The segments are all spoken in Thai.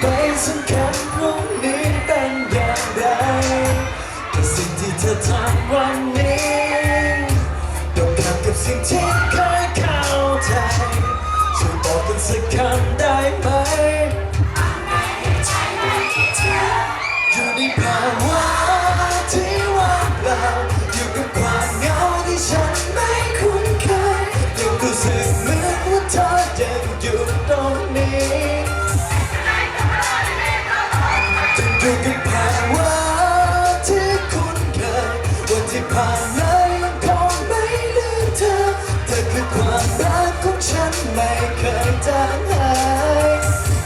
ไปสำคัญพรุ่งนี้เป็นอย่างไรแต่สิ่งที่เธอทำวันนี้ตรงกันกับสิ่งที่ ผ่านมายังคงไม่ลืมเธอ เธอคือความรักของฉันไม่เคยจางหาย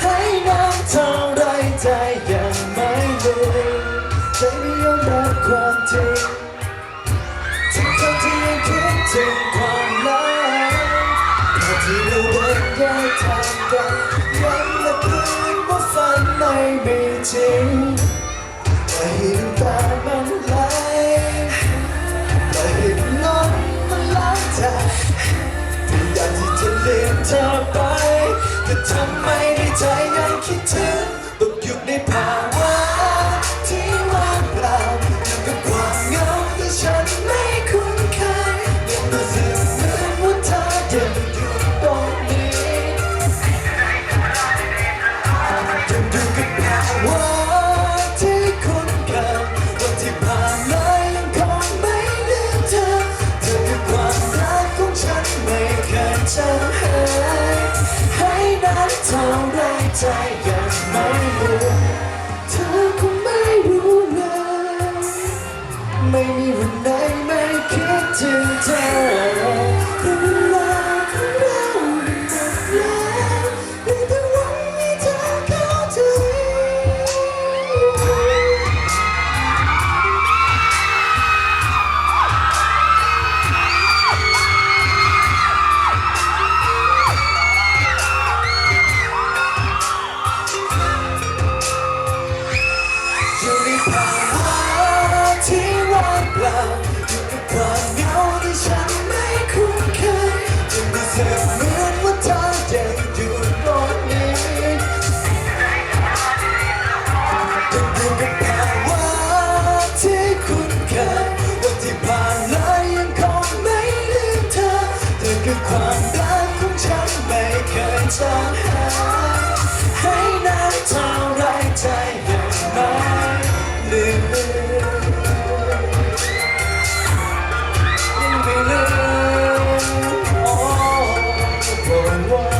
ให้น้ำเท่าไรใจยังไม่ลืมใจไม่ยอมรัความจริงทั้งทั้งที่คิดถึงความรักแต่ที่เราเดินได้ทางกันย้ำและคืนว่าฝันไม่จริง ทำไมในใจยังคิดถึงตกอยู่ในภาพ take one.